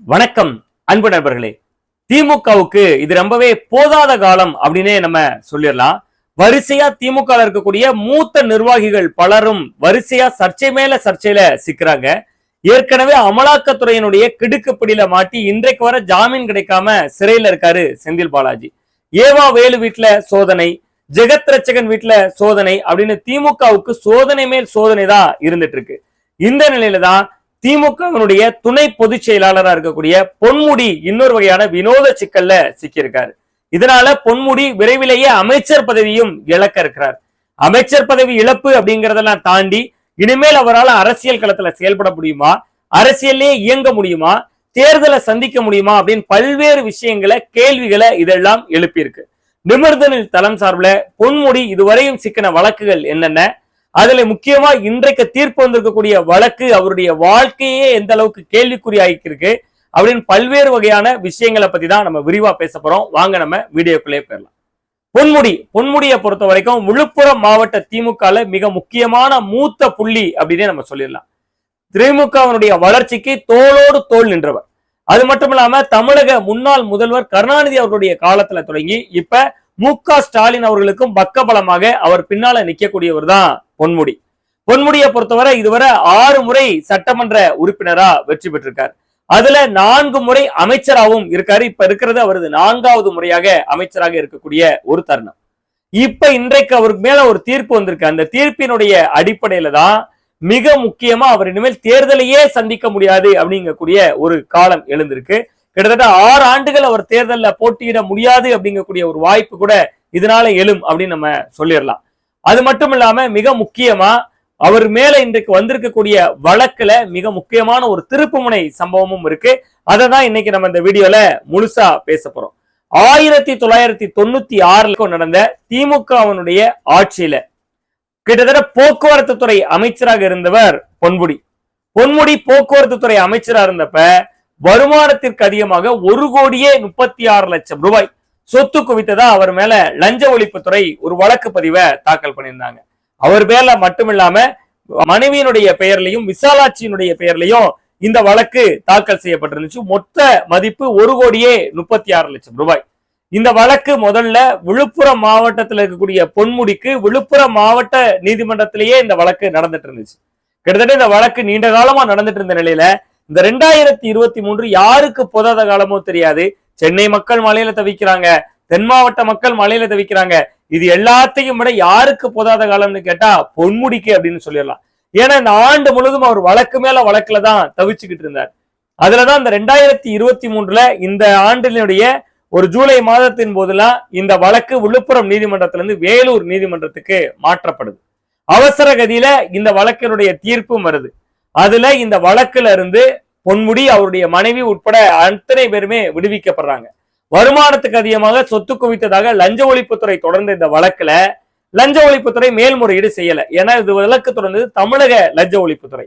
வணக்கம் அன்பு நண்பர்களே. திமுகவுக்கு இது ரொம்பவே போதாத காலம் அப்படின்னே நம்ம சொல்லிடலாம். வரிசையா திமுக இருக்கக்கூடிய மூத்த நிர்வாகிகள் பலரும் வரிசையா சர்ச்சை மேல சர்ச்சையில சிக்கிறாங்க. ஏற்கனவே அமலாக்கத்துறையினுடைய கிடுக்குப்பிடியில மாட்டி இன்றைக்கு வர ஜாமீன் கிடைக்காம சிறையில இருக்காரு செந்தில் பாலாஜி. ஏவா வேலு வீட்டுல சோதனை ஜெகத் ரச்சகன் வீட்டுல சோதனை அப்படின்னு திமுகவுக்கு சோதனை மேல் சோதனை தான் இருந்துட்டு இருக்கு. இந்த நிலையில தான் திமுகவினுடைய துணை பொதுச் செயலாளரா இருக்கக்கூடிய பொன்முடி இன்னொரு வகையான வினோத சிக்கல்ல சிக்கியிருக்காரு. இதனால பொன்முடி விரைவிலேயே அமைச்சர் பதவியும் இழக்க இருக்கிறார். அமைச்சர் பதவி இழப்பு அப்படிங்கறதெல்லாம் தாண்டி இனிமேல் அவரால் அரசியல் களத்துல செயல்பட முடியுமா? அரசியலே இயங்க முடியுமா? தேர்தலை சந்திக்க முடியுமா? அப்படின்னு பல்வேறு விஷயங்களை கேள்விகளை இதெல்லாம் எழுப்பியிருக்கு. நிமிர்தனில் தளம் சார்பில் பொன்முடி இதுவரையும் சிக்கின வழக்குகள் என்னென்ன? அதுல முக்கியமா இன்றைக்கு தீர்ப்பு வந்திருக்கக்கூடிய வழக்கு அவருடைய வாழ்க்கையே எந்த அளவுக்கு கேள்விக்குறி ஆகிருக்கு அப்படின்னு பல்வேறு வகையான விஷயங்களை பத்தி தான் நம்ம விரிவா பேச போறோம். வாங்க நம்ம வீடியோக்குள்ளே போயிடலாம். பொன்முடி பொன்முடியை பொறுத்த வரைக்கும் விழுப்புரம் மாவட்ட திமுகல மிக முக்கியமான மூத்த புள்ளி அப்படின்னே நம்ம சொல்லிடலாம். திமுகவனுடைய வளர்ச்சிக்கு தோளோடு தோல் நின்றவர். அது மட்டும் இல்லாம தமிழக முன்னாள் முதல்வர் கருணாநிதி அவர்களுடைய காலத்துல தொடங்கி இப்ப மு க ஸ்டாலின் அவர்களுக்கும் பக்கபலமாக அவர் பின்னால நிக்கக்கூடியவர் தான் பொன்முடி. பொன்முடியை பொறுத்தவரை இதுவரை ஆறு முறை சட்டமன்ற உறுப்பினரா வெற்றி பெற்றிருக்கார். அதுல நான்கு முறை அமைச்சராகவும் இருக்காரு. இப்ப இருக்கிறது அவரது நான்காவது முறையாக அமைச்சராக இருக்கக்கூடிய ஒரு தருணம். இப்ப இன்றைக்கு அவருக்கு மேல ஒரு தீர்ப்பு வந்திருக்கு. அந்த தீர்ப்பினுடைய அடிப்படையில தான் மிக முக்கியமா அவர் இனிமேல் தேர்தலையே சந்திக்க முடியாது அப்படிங்கக்கூடிய ஒரு காலம் எழுந்திருக்கு. கிட்டத்தட்ட ஆறு ஆண்டுகள் அவர் தேர்தலில் போட்டியிட முடியாது அப்படிங்கக்கூடிய ஒரு வாய்ப்பு கூட இதனால எழும் அப்படின்னு நம்ம சொல்லிடலாம். அது மட்டும் இல்லாம மிக முக்கியமா அவர் மேல இன்றைக்கு வந்திருக்கக்கூடிய வழக்குல மிக முக்கியமான ஒரு திருப்புமுனை சம்பவமும் இருக்கு. அதை தான் இன்னைக்கு நம்ம இந்த வீடியோல முழுசா பேச போறோம். ஆயிரத்தி தொள்ளாயிரத்தி தொண்ணூத்தி ஆறுல நடந்த திமுகவினுடைய ஆட்சியில கிட்டத்தட்ட போக்குவரத்து துறை அமைச்சராக இருந்தவர் பொன்முடி. பொன்முடி போக்குவரத்து துறை அமைச்சராக இருந்தப்ப வருமானத்திற்கு அதிகமாக ஒரு கோடியே முப்பத்தி ஆறு லட்சம் ரூபாய் சொத்து குவித்ததா அவர் மேல லஞ்ச ஒழிப்புத்துறை ஒரு வழக்கு பதிவை தாக்கல் பண்ணியிருந்தாங்க. அவர் பேர்ல மட்டுமில்லாம மனைவியினுடைய பெயர்லையும் விசாலாட்சியினுடைய பெயர்லையும் இந்த வழக்கு தாக்கல் செய்யப்பட்டிருந்துச்சு. மொத்த மதிப்பு ஒரு கோடியே முப்பத்தி ஆறு லட்சம் ரூபாய். இந்த வழக்கு முதல்ல விழுப்புரம் மாவட்டத்தில் இருக்கக்கூடிய பொன்முடிக்கு விழுப்புரம் மாவட்ட நீதிமன்றத்திலேயே இந்த வழக்கு நடந்துட்டு இருந்துச்சு. கிட்டத்தட்ட இந்த வழக்கு நீண்ட காலமா நடந்துட்டு இருந்த நிலையில இந்த ரெண்டாயிரத்தி இருபத்தி மூன்று யாருக்கு பொதாத காலமோ தெரியாது. சென்னை மக்கள் மலையில தவிக்கிறாங்க தென் மாவட்ட மக்கள் மலையில தவிக்கிறாங்க. இது எல்லாத்தையும் விட யாருக்கு போதாத காலம்னு கேட்டா பொன்முடிக்கு அப்படின்னு சொல்லிடலாம். ஏன்னா இந்த ஆண்டு முழுவதும் அவர் வழக்கு மேல வழக்குல தான் தவிச்சுக்கிட்டு இருந்தார். அதுலதான் இந்த ரெண்டாயிரத்தி இருபத்தி மூன்றுல இந்த ஆண்டினுடைய ஒரு ஜூலை மாதத்தின் போதெல்லாம் இந்த வழக்கு விழுப்புரம் நீதிமன்றத்திலிருந்து வேலூர் நீதிமன்றத்துக்கு மாற்றப்படுது. அவசர கதியில இந்த வழக்கினுடைய தீர்ப்பும் வருது. அதுல இந்த வழக்குல இருந்து பொன்முடி அவருடைய மனைவி உட்பட அத்தனை பேருமே விடுவிக்கப்படுறாங்க. வருமானத்துக்கு அதிகமாக சொத்து குவித்ததாக லஞ்ச ஒழிப்புத்துறை தொடர்ந்த இந்த வழக்குல லஞ்ச ஒழிப்புத்துறை மேல்முறையீடு செய்யல. ஏன்னா இது வழக்கு தொடர்ந்தது தமிழக லஞ்ச ஒழிப்புத்துறை.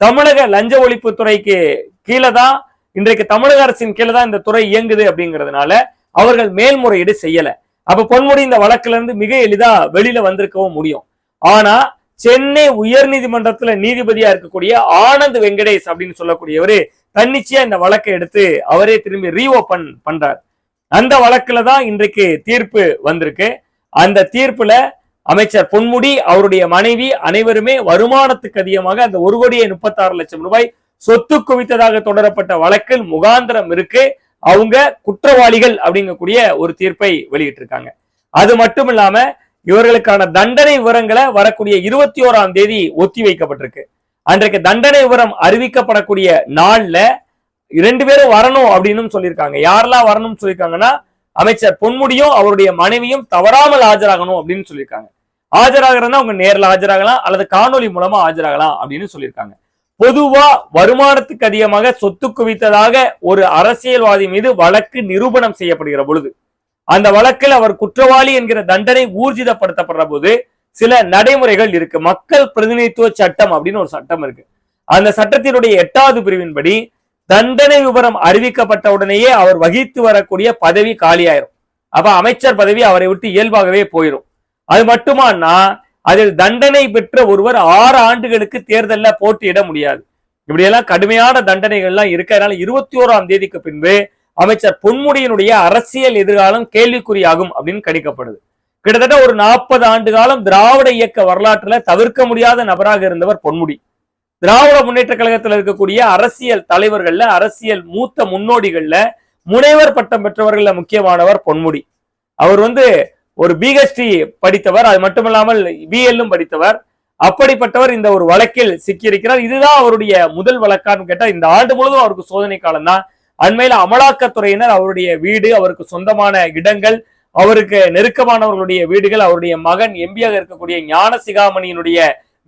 தமிழக லஞ்ச ஒழிப்புத்துறைக்கு கீழே தான் இன்றைக்கு தமிழக அரசின் கீழே தான் இந்த துறை இயங்குது அப்படிங்கிறதுனால அவர்கள் மேல்முறையீடு செய்யல. அப்ப பொன்முடி இந்த வழக்குல இருந்து மிக எளிதா வெளியில வந்திருக்கவும் முடியும். ஆனா சென்னை உயர் நீதிமன்றத்துல நீதிபதியா இருக்கக்கூடிய ஆனந்த் வெங்கடேஷ் அப்படின்னு சொல்லக்கூடியவரு தன்னிச்சையா இந்த வழக்கை எடுத்து அவரே திரும்பி ரீஓபன் பண்றார். அந்த வழக்குல தான் இன்றைக்கு தீர்ப்பு வந்திருக்கு. அந்த தீர்ப்புல அமைச்சர் பொன்முடி அவருடைய மனைவி அனைவருமே வருமானத்துக்கு அதிகமாக அந்த ஒரு கோடியே முப்பத்தாறு லட்சம் ரூபாய் சொத்து குவித்ததாக தொடரப்பட்ட வழக்கில் முகாந்திரம் இருக்கு. அவங்க குற்றவாளிகள் அப்படிங்கக்கூடிய ஒரு தீர்ப்பை வெளியிட்டிருக்காங்க. அது மட்டும் இல்லாம இவர்களுக்கான தண்டனை விவரங்களை வரக்கூடிய இருபத்தி ஓராம் தேதி ஒத்தி வைக்கப்பட்டிருக்கு. அன்றைக்கு தண்டனை விவரம் அறிவிக்கப்படக்கூடிய நாள்ல இரண்டு பேரும் வரணும் அப்படின்னு சொல்லியிருக்காங்க. யாரெல்லாம் வரணும்னு சொல்லியிருக்காங்கன்னா அமைச்சர் பொன்முடியும் அவருடைய மனைவியும் தவறாமல் ஆஜராகணும் அப்படின்னு சொல்லியிருக்காங்க. ஆஜராகிறதா அவங்க நேர்ல ஆஜராகலாம் அல்லது காணொலி மூலமா ஆஜராகலாம் அப்படின்னு சொல்லியிருக்காங்க. பொதுவா வருமானத்துக்கு அதிகமாக சொத்து குவித்ததாக ஒரு அரசியல்வாதி மீது வழக்கு நிரூபணம் செய்யப்படுகிற பொழுது அந்த வழக்கில் அவர் குற்றவாளி என்கிற தண்டனை ஊர்ஜிதப்படுத்தப்படுற போது சில நடைமுறைகள் இருக்கு. மக்கள் பிரதிநிதித்துவ சட்டம் அப்படின்னு ஒரு சட்டம் இருக்கு. அந்த சட்டத்தினுடைய எட்டாவது பிரிவின்படி தண்டனை விவரம் அறிவிக்கப்பட்ட உடனேயே அவர் வகித்து வரக்கூடிய பதவி காலியாயிரும். அப்ப அமைச்சர் பதவி அவரை விட்டு இயல்பாகவே போயிடும் அது மட்டுமானா அதில் தண்டனை பெற்ற ஒருவர் ஆறு ஆண்டுகளுக்கு தேர்தலில் போட்டியிட முடியாது. இப்படியெல்லாம் கடுமையான தண்டனைகள்லாம் இருக்கு. அதனால இருபத்தி ஓராம் தேதிக்கு பின்பு அமைச்சர் பொன்முடியினுடைய அரசியல் எதிர்காலம் கேள்விக்குறியாகும் அப்படின்னு கணிக்கப்படுது. கிட்டத்தட்ட ஒரு நாற்பது ஆண்டு காலம் திராவிட இயக்க வரலாற்றுல தவிர்க்க முடியாத நபராக இருந்தவர் பொன்முடி. திராவிட முன்னேற்ற கழகத்தில் இருக்கக்கூடிய அரசியல் தலைவர்கள்ல அரசியல் மூத்த முன்னோடிகள்ல முனைவர் பட்டம் பெற்றவர்கள முக்கியமானவர் பொன்முடி. அவர் வந்து ஒரு பிஹெச்டி படித்தவர் அது மட்டுமல்லாமல் பிஎல்லும் படித்தவர். அப்படிப்பட்டவர் இந்த ஒரு வழக்கில் சிக்கியிருக்கிறார். இதுதான் அவருடைய முதல் வழக்கான்னு கேட்டால் இந்த ஆண்டு முழுவதும் அவருக்கு சோதனை காலம் தான் அண்மையில அமலாக்கத்துறையினர் அவருடைய வீடு அவருக்கு சொந்தமான இடங்கள் அவருக்கு நெருக்கமானவர்களுடைய வீடுகள் அவருடைய மகன் எம்பியாக இருக்கக்கூடிய ஞான சிகாமணியினுடைய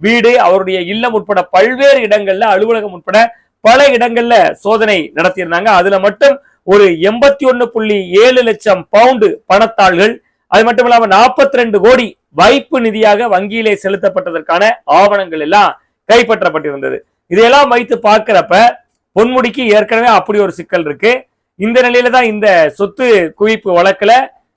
வீடு அவருடைய இல்லம் உட்பட பல்வேறு இடங்கள்ல அலுவலகம் உட்பட பல இடங்கள்ல சோதனை நடத்தியிருந்தாங்க. அதுல மட்டும் ஒரு எண்பத்தி ஒன்னு புள்ளி ஏழு லட்சம் பவுண்டு பணத்தாள்கள் அது மட்டும் இல்லாம நாற்பத்தி ரெண்டு கோடி வைப்பு நிதியாக வங்கியிலே செலுத்தப்பட்டதற்கான ஆவணங்கள் எல்லாம் கைப்பற்றப்பட்டிருந்தது. இதையெல்லாம் வைத்து பார்க்கிறப்ப பொன்முடிக்கு ஏற்கனவே அப்படி ஒரு சிக்கல் இருக்கு. இந்த நிலையில தான் இந்த சொத்து குவிப்பு வழக்குல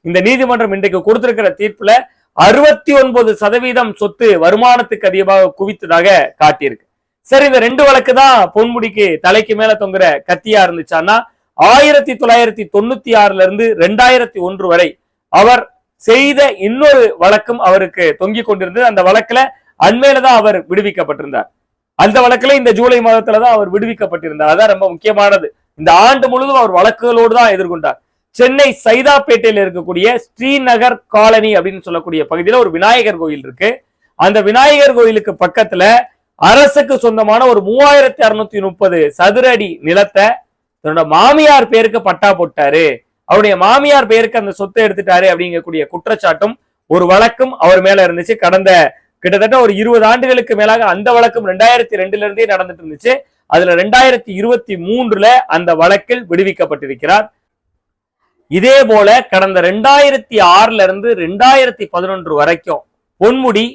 இந்த நீதிமன்றம் இன்றைக்கு கொடுத்திருக்கிற தீர்ப்புல அறுபத்தி ஒன்பது சதவீதம் சொத்து வருமானத்துக்கு அதிகமாக குவித்ததாக காட்டியிருக்கு. சரி இந்த ரெண்டு வழக்கு தான் பொன்முடிக்கு தலைக்கு மேல தொங்குற கத்தியா இருந்துச்சான்னா ஆயிரத்தி தொள்ளாயிரத்தி தொண்ணூத்தி ஆறுல இருந்து ரெண்டாயிரத்தி ஒன்று வரை அவர் செய்த இன்னொரு வழக்கும் அவருக்கு தொங்கிக் கொண்டிருந்தது. அந்த வழக்குல அண்மையில தான் அவர் விடுவிக்கப்பட்டிருந்தார். அந்த வழக்குல இந்த ஜூலை மாதத்துல தான் அவர் விடுவிக்கப்பட்டிருந்தார். அதான் ரொம்ப முக்கியமானது. இந்த ஆண்டு முழுவதும் அவர் வழக்குகளோடு தான் எதிர்கொண்டார். சென்னை சைதாப்பேட்டையில் இருக்கக்கூடிய ஸ்ரீநகர் காலனி அப்படின்னு சொல்லக்கூடிய பகுதியில் ஒரு விநாயகர் கோயில் இருக்கு. அந்த விநாயகர் கோயிலுக்கு பக்கத்துல அரசுக்கு சொந்தமான ஒரு மூவாயிரத்தி அறுநூத்தி முப்பது சதுர அடி நிலத்தை தன்னோட மாமியார் பேருக்கு பட்டா போட்டாரு. அவருடைய மாமியார் பேருக்கு அந்த சொத்தை எடுத்துட்டாரு அப்படிங்கக்கூடிய குற்றச்சாட்டும் ஒரு வழக்கும் அவர் மேல இருந்துச்சு. கடந்த கிட்டத்தட்ட ஒரு இருபது ஆண்டுகளுக்கு மேலாக அந்த வழக்கும் ரெண்டாயிரத்தி ரெண்டுல இருந்தே நடந்துட்டு இருந்துச்சு. அதுல ரெண்டாயிரத்தி இருபத்தி மூன்றுல அந்த வழக்கில் விடுவிக்கப்பட்டிருக்கிறார். இதே போல கடந்த ரெண்டாயிரத்தி ஆறுல இருந்து ரெண்டாயிரத்தி பதினொன்று வரைக்கும் பொன்முடி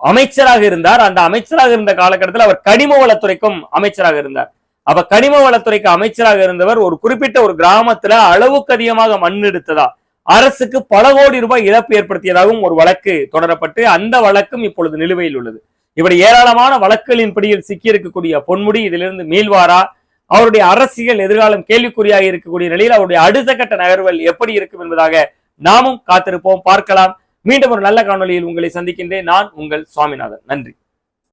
அமைச்சராக இருந்தார். அந்த அமைச்சராக இருந்த காலகட்டத்தில் அவர் கனிம வளத்துறைக்கும் அமைச்சராக இருந்தார். அப்ப கனிம வளத்துறைக்கு அமைச்சராக இருந்தவர் ஒரு குறிப்பிட்ட ஒரு கிராமத்துல அளவுக்கு அதிகமாக மண் எடுத்ததா? அரசுக்கு பல கோடி ரூபாய் இழப்பு ஏற்படுத்தியதாகவும் ஒரு வழக்கு தொடரப்பட்டு அந்த வழக்கும் இப்பொழுது நிலுவையில் உள்ளது. இப்படி ஏராளமான வழக்குகளின் பிடியில் சிக்கியிருக்கக்கூடிய பொன்முடி இதிலிருந்து மீள்வாரா அவருடைய அரசியல் எதிர்காலம் கேள்விக்குறியாக இருக்கக்கூடிய நிலையில் அவருடைய அடுத்த கட்ட நகர்வுகள் எப்படி இருக்கும் என்பதாக நாமும் காத்திருப்போம். பார்க்கலாம். மீண்டும் ஒரு நல்ல காணொளியில் உங்களை சந்திக்கின்றேன். நான் உங்கள் சுவாமிநாதன். நன்றி.